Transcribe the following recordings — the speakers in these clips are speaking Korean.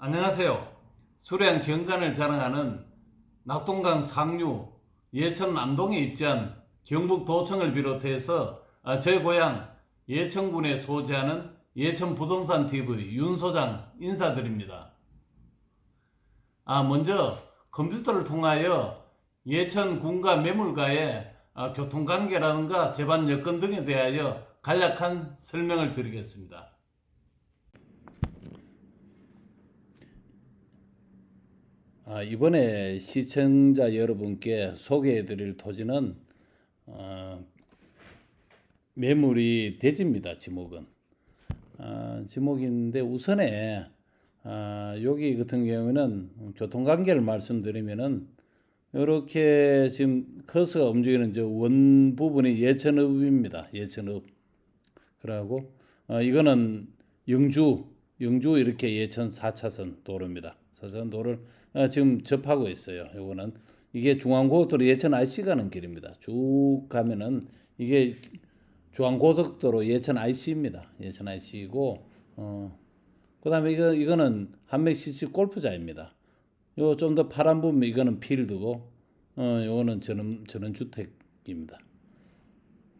안녕하세요. 수려한 경관을 자랑하는 낙동강 상류 예천 남동에 입지한 경북 도청을 비롯해서 아, 저희 고향 예천군에 소재하는 예천 부동산 TV 윤 소장 인사드립니다. 아, 먼저 컴퓨터를 통하여 예천 군과 매물가의 아, 교통관계라든가 재반 여건 등에 대하여 간략한 설명을 드리겠습니다. 아, 이번에 시청자 여러분께 소개해 드릴 토지는 어, 매물이 대지입니다. 지목은. 아, 지목인데 우선에 아, 여기 같은 경우는 교통관계를 말씀드리면은 이렇게 지금 커서가 움직이는 저 원 부분이 예천읍입니다. 예천읍. 그러고 어, 이거는 영주 영주 이렇게 예천 4차선 도로입니다. 4차선 도로를 어, 지금 접하고 있어요. 요거는 이게 중앙고속도로 예천 IC 가는 길입니다. 쭉 가면은 이게 중앙고속도로 예천 IC입니다. 예천 IC이고 어 그다음에 이거 이거는 한맥CC 골프장입니다. 요 좀 더 파란 부분 이거는 필드고 어 요거는 전원 전원 주택입니다.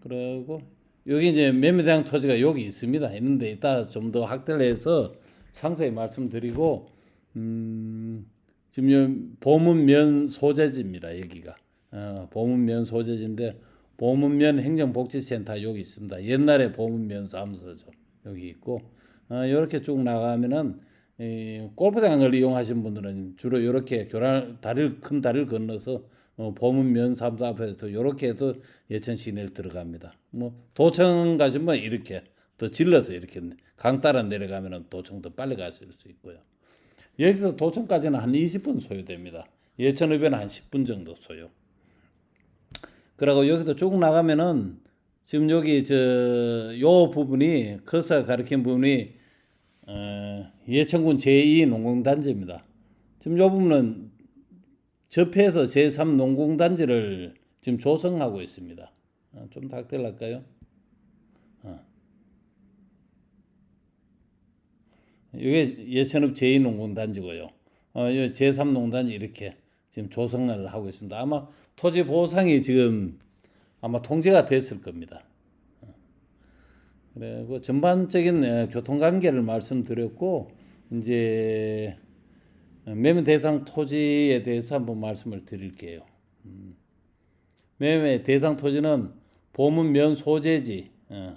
그리고 여기 이제 매매대항 토지가 여기 있습니다. 있는데 이따 좀 더 확대를 해서 상세히 말씀드리고 음 지금 요 보문면 소재지입니다. 여기가 어, 보문면 소재지인데 보문면 행정복지센터 여기 있습니다. 옛날에 보문면 사무소죠. 여기 있고 어, 이렇게 쭉 나가면은 이 골프장을 이용하신 분들은 주로 이렇게 교란 다리를 큰 다리를 건너서 어, 보문면 사무소 앞에서 이렇게 해서 예천 시내를 들어갑니다. 뭐 도청 가시면 이렇게 더 질러서 이렇게 강 따라 내려가면은 도청 더 빨리 가실 수 있고요. 여기서 도청까지는 한 20분 소요됩니다. 예천읍에는 한 10분 정도 소요. 그리고 여기서 쭉 나가면은 지금 여기 저 요 부분이 커서 가리킨 부분이 어, 예천군 제2 농공단지입니다. 지금 요 부분은 접해서 제3 농공단지를 지금 조성하고 있습니다. 어, 확대를 할까요? 어. 이게 예천읍 제2 농공단지고요. 어, 요 제3 농단지 이렇게 지금 조성을 하고 있습니다. 아마 토지 보상이 지금 아마 통제가 됐을 겁니다. 어. 그리고 전반적인 어, 교통 관계를 말씀드렸고 이제 어, 매매 대상 토지에 대해서 한번 말씀을 드릴게요. 음. 매매 대상 토지는 보문 면 소재지. 어.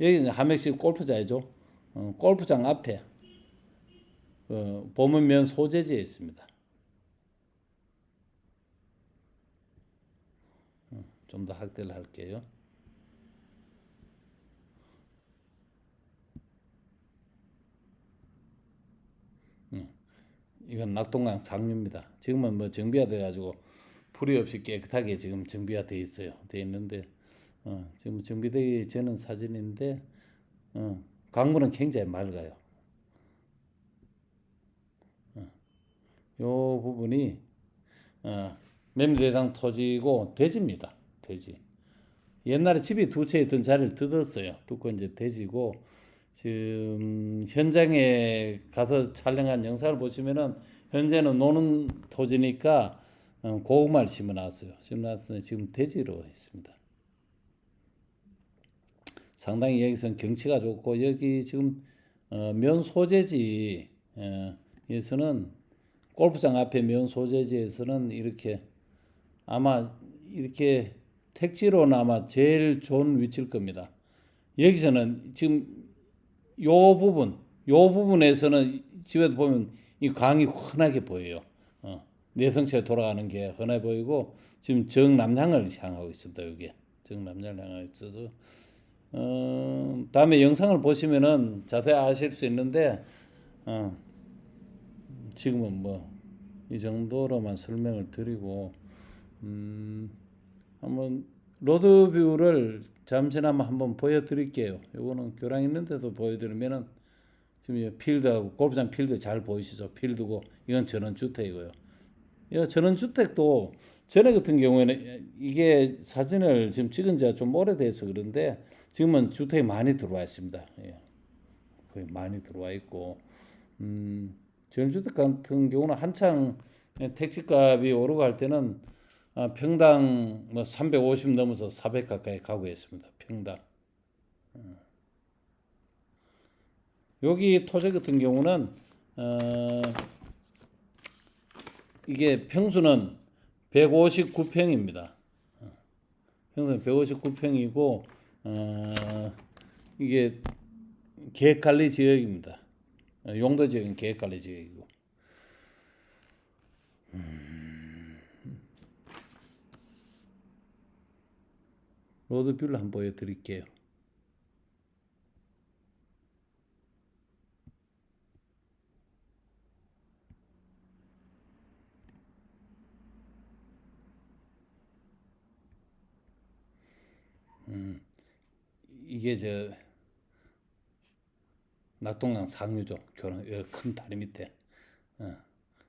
여기 하맥식 골프장이죠. 어, 골프장 앞에 어, 보문 면 소재지에 있습니다. 좀 더 확대를 할게요. 음, 이건 낙동강 상류입니다. 지금은 뭐 정비가 돼가지고 풀이 없이 깨끗하게 지금 정비가 돼 있어요. 돼 있는데 어, 지금 정비되기 전은 사진인데 어, 강물은 굉장히 맑아요. 요 부분이 어, 매매대상 토지고 돼지입니다. 돼지. 옛날에 집이 두 채 있던 자리를 뜯었어요. 뜯고 이제 돼지고 지금 현장에 가서 촬영한 영상을 보시면은 현재는 노는 토지니까 어, 고구마를 심어놨어요. 심어놨는데 지금 돼지로 있습니다. 상당히 여기서는 경치가 좋고 여기 지금 어, 면 소재지 어, 골프장 앞에 면 소재지에서는 이렇게 아마 이렇게 택지로는 아마 제일 좋은 위치일 겁니다. 여기서는 지금 요 부분, 요 부분에서는 집에도 보면 이 강이 흔하게 보여요. 어, 내성체에 돌아가는 게 흔해 보이고 지금 정남향을 향하고 있습니다. 여기 정남향을 향하고 있어서 어, 다음에 영상을 보시면은 자세히 아실 수 있는데 어, 지금은 뭐 이 정도로만 설명을 드리고 음, 한번 로드뷰를 잠시나마 한번 보여드릴게요. 요거는 교량 있는 데도 보여드리면은 지금 이 필드하고 골프장 필드 잘 보이시죠? 필드고 이건 전원주택이고요. 이 전원주택도 전에 같은 경우에는 이게 사진을 지금 찍은 지가 좀 오래돼서 그런데 지금은 주택이 많이 들어와 있습니다. 예. 거의 많이 들어와 있고 음, 전주택 같은 경우는 한창 택지값이 오르고 할 때는 아, 평당 뭐 350 넘어서 400 가까이 가고 있습니다. 평당. 어. 여기 토지 같은 경우는 어, 이게 평수는 159평입니다. 평수는 159평이고 어, 이게 계획관리 지역입니다. 어, 용도 지역은 계획관리 지역이고. 음. 로드뷰를 한번 보여드릴게요. 이게 저 낙동강 상류죠. 여기 큰 다리 밑에. 어.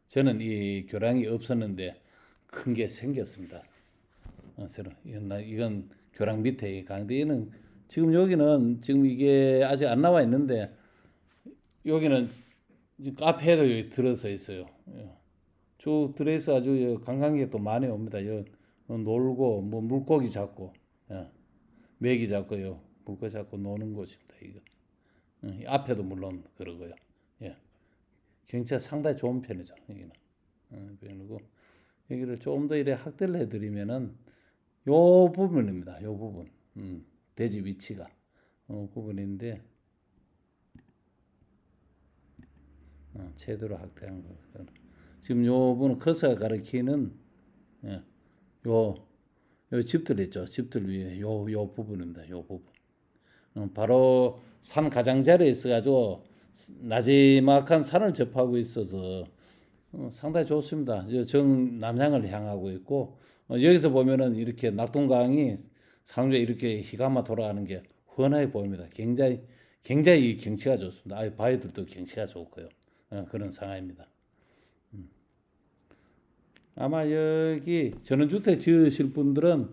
저는 이 교량이 없었는데 큰 게 생겼습니다. 어, 새로 이건 나 이건 교량 밑에 이 강대는 지금 여기는 지금 이게 아직 안 나와 있는데 여기는 지금 카페도 여기 들어서 있어요. 예. 쭉 들어서 아주 여 관광객도 많이 옵니다. 여 어, 놀고 뭐 물고기 잡고 예. 메기 잡고요. 물고기 잡고 노는 곳입니다. 이거. 어, 이 앞에도 물론 그러고요. 예. 경치가 상당히 좋은 편이죠. 여기는. 어, 그리고 여기를 좀더 이래 확대를 해드리면은 요 부분입니다. 요 부분. 음, 대지 위치가. 어, 부분인데 어, 제대로 확대한 거. 지금 요 부분 커서가 가리키는 예, 요, 요 집들 있죠. 집들 위에 요, 요 부분입니다. 요 부분. 어, 바로 산 가장자리에 있어가지고 나지막한 산을 접하고 있어서 어, 상당히 좋습니다. 저정 남향을 향하고 있고 어, 여기서 보면은 이렇게 낙동강이 상류에 이렇게 희가마 돌아가는 게 훤하게 보입니다. 굉장히 굉장히 경치가 좋습니다. 아예 바위들도 경치가 좋고요. 어, 그런 상황입니다. 음. 아마 여기 전원주택 지으실 분들은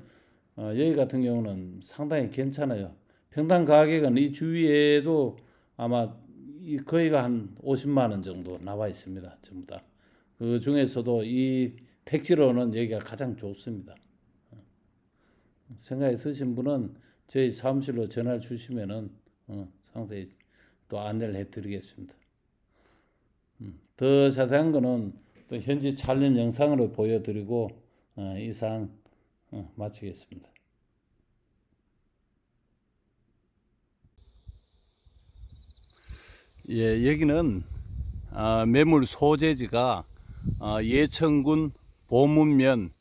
어, 여기 같은 경우는 상당히 괜찮아요. 평당 가격은 이 주위에도 아마 이 거의가 한 50만 원 정도 나와 있습니다. 전부 다. 그 중에서도 이 택지로는 여기가 가장 좋습니다. 생각이 있으신 분은 저희 사무실로 전화를 주시면은 어, 상세히 또 안내를 해드리겠습니다. 음, 더 자세한 거는 또 현지 촬영 영상으로 보여드리고 어, 이상 어, 마치겠습니다. 예, 여기는 아, 매물 소재지가 아, 예천군 보문면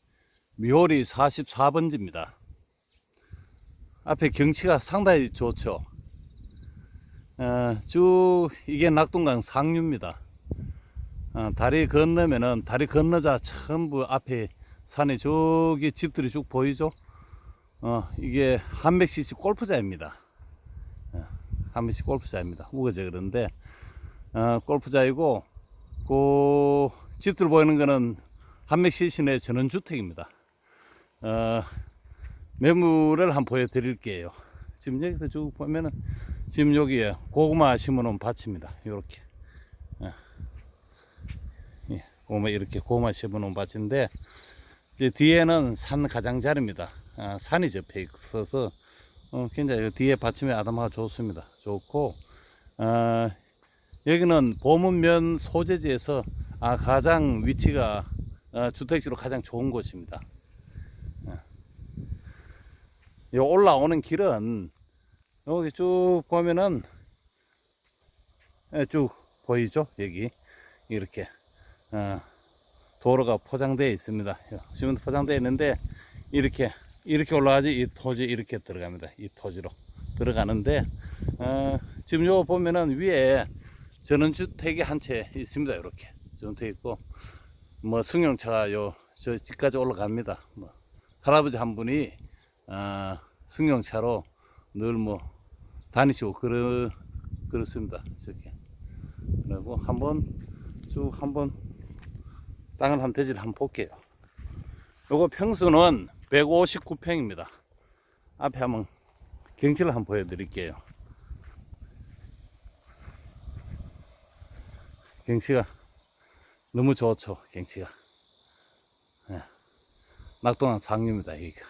미호리 44번지입니다. 앞에 경치가 상당히 좋죠. 어, 쭉 이게 낙동강 상류입니다. 어, 다리 건너면은 다리 건너자 전부 앞에 산에 저기 집들이 쭉 보이죠. 어, 이게 한백CC 골프장입니다. 어, 한백CC 골프장입니다. 우거져 그런데 어, 골프장이고 그 집들 보이는 거는 한백CC 내 전원주택입니다. 어, 매물을 한번 보여드릴게요. 지금 여기서 쭉 보면은 지금 여기에 고구마 심어놓은 밭입니다. 이렇게. 예, 고구마 이렇게 고구마 심어놓은 밭인데 뒤에는 산 가장자리입니다. 아, 산이 접해 있어서 어, 굉장히 뒤에 받침이 아담하고 좋습니다. 좋고 어, 여기는 보문면 소재지에서 아, 가장 위치가 어, 주택지로 가장 좋은 곳입니다. 요 올라오는 길은 여기 쭉 보면은 예, 쭉 보이죠 여기 이렇게 어, 도로가 포장되어 있습니다 시멘트 포장되어 있는데 이렇게 이렇게 올라가지 이 토지 이렇게 들어갑니다 이 토지로 들어가는데 어, 지금 요 보면은 위에 전원주택이 한 채 있습니다 이렇게 전원주택 있고 뭐 승용차가 요 저 집까지 올라갑니다 뭐 할아버지 한 분이 아, 승용차로 늘 뭐 다니시고 그러 그렇습니다. 저기 그리고 한번 쭉 한번 땅을 한 대지를 한번 볼게요. 요거 평수는 159평입니다. 앞에 한번 경치를 한번 보여드릴게요. 경치가 너무 좋죠, 경치가. 예. 낙동강 상류입니다, 여기가.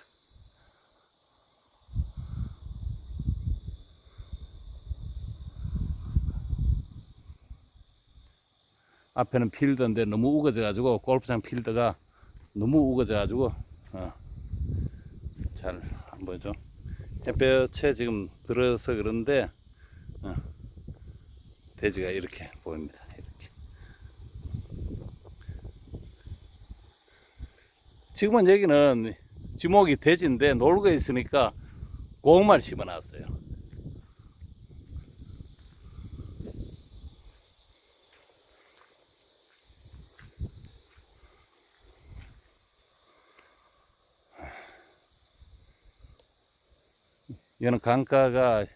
앞에는 필드인데 너무 우거져 가지고 골프장 필드가 너무 우거져 가지고 어, 잘 안 보이죠. 햇볕에 지금 들어서 그런데 어, 대지가 이렇게 보입니다. 이렇게. 지금은 여기는 지목이 대지인데 놀고 있으니까 고구마를 심어놨어요. 이거는 강가가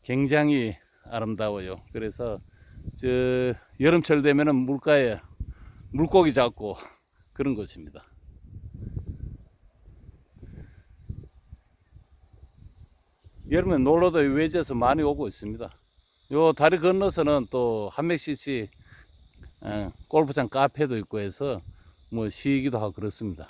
굉장히 아름다워요. 그래서 저 여름철 되면은 물가에 물고기 잡고 그런 곳입니다. 여름에 놀러도 외지에서 많이 오고 있습니다. 요 다리 건너서는 또 한맥시시 어, 골프장 카페도 있고 해서 뭐 쉬기도 하고 그렇습니다.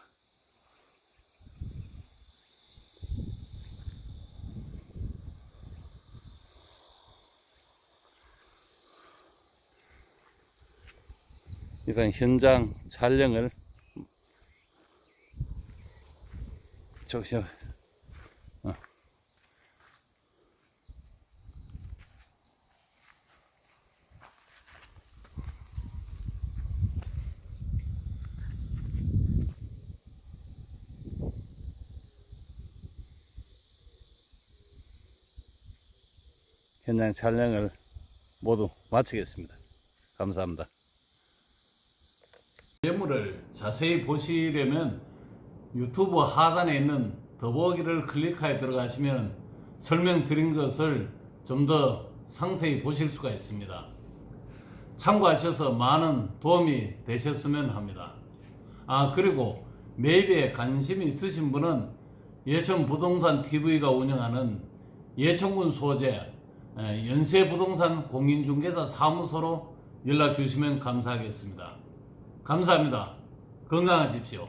일단 현장 촬영을 저기 저 어. 현장 촬영을 모두 마치겠습니다. 감사합니다. 예물을 자세히 보시려면 유튜브 하단에 있는 더보기를 클릭하여 들어가시면 설명드린 것을 좀 더 상세히 보실 수가 있습니다. 참고하셔서 많은 도움이 되셨으면 합니다. 아, 그리고 매입에 관심이 있으신 분은 예천 부동산 TV가 운영하는 예천군 소재 에, 연세부동산 공인중개사 사무소로 연락 주시면 감사하겠습니다. 감사합니다. 건강하십시오.